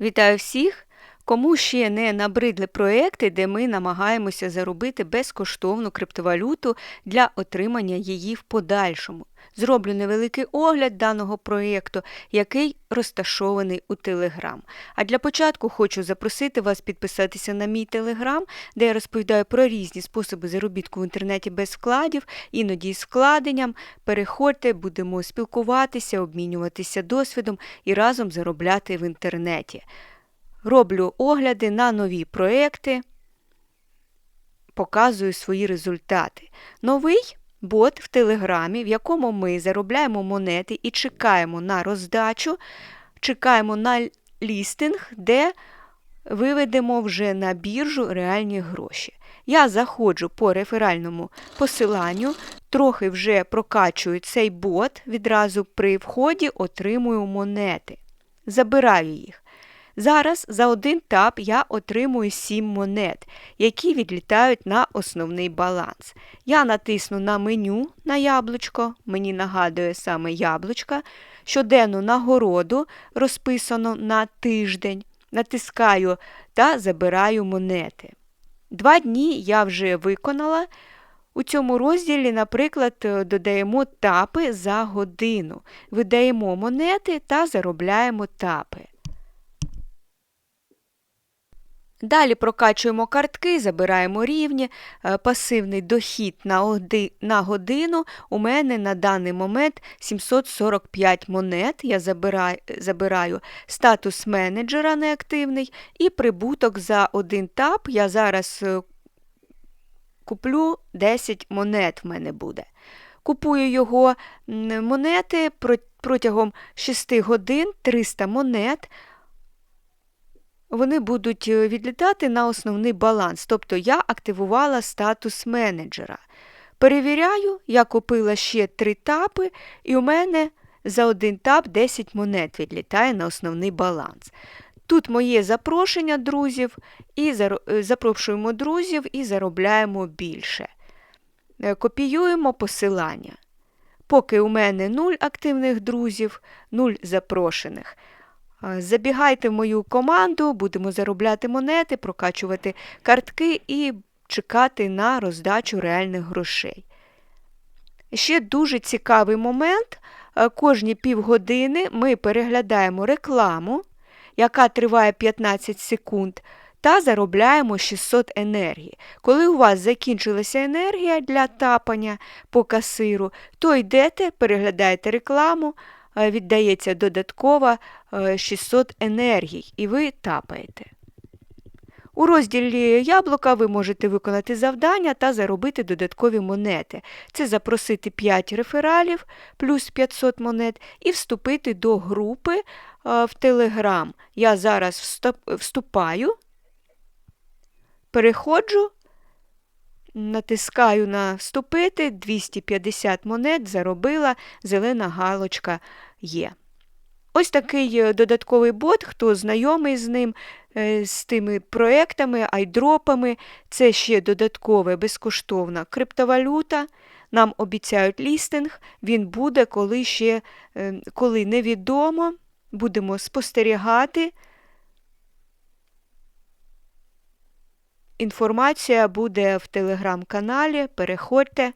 Вітаю всіх! Кому ще не набридли проекти, де ми намагаємося заробити безкоштовну криптовалюту для отримання її в подальшому. Зроблю невеликий огляд даного проєкту, який розташований у Telegram. А для початку хочу запросити вас підписатися на мій Telegram, де я розповідаю про різні способи заробітку в інтернеті без вкладів, іноді з вкладенням. Переходьте, будемо спілкуватися, обмінюватися досвідом і разом заробляти в інтернеті. Роблю огляди на нові проекти, показую свої результати. Новий бот в Телеграмі, в якому ми заробляємо монети і чекаємо на роздачу, чекаємо на лістинг, де виведемо вже на біржу реальні гроші. Я заходжу по реферальному посиланню, трохи вже прокачую цей бот, відразу при вході отримую монети. Забираю їх. Зараз за один тап я отримую 7 монет, які відлітають на основний баланс. Я натисну на меню на яблучко, мені нагадує саме яблучка, щоденну нагороду розписано на тиждень. Натискаю та забираю монети. Два дні я вже виконала. У цьому розділі, наприклад, додаємо тапи за годину, видаємо монети та заробляємо тапи. Далі прокачуємо картки, забираємо рівні, е, пасивний дохід на годину. У мене на даний момент 745 монет. Я забираю, статус менеджера неактивний і прибуток за один тап. Я зараз е, куплю 10 монет в мене буде. Купую його монети протягом 6 годин 300 монет вони будуть е, відлітати на основний баланс. Тобто я активувала статус менеджера. Перевіряю, я купила ще три тапи, і у мене за один тап 10 монет відлітає на основний баланс. Тут моє запрошення друзів, і е, запрошуємо друзів і заробляємо більше. Е, копіюємо посилання. Поки у мене 0 активних друзів, 0 запрошених. Забігайте в мою команду, будемо заробляти монети, прокачувати картки і чекати на роздачу реальних грошей. Ще дуже цікавий момент. Кожні півгодини ми переглядаємо рекламу, яка триває 15 секунд, та заробляємо 600 енергії. Коли у вас закінчилася енергія для тапання по касиру, то йдете, переглядаєте рекламу. Е, віддається додатково 600 е, енергій, і ви тапаєте. У розділі яблука ви можете виконати завдання та заробити додаткові монети. Це запросити 5 рефералів плюс 500 монет і вступити до групи е, в Telegram. Я зараз вступаю, переходжу, натискаю на вступити, 250 монет заробила, зелена галочка є. Ось такий е, додатковий бот, хто знайомий з ним, е, з тими проектами, айдропами. Це ще додаткова безкоштовна криптовалюта. Нам обіцяють лістинг, він буде, коли ще е, коли невідомо. Будемо спостерігати. Інформація буде в телеграм-каналі. Переходьте.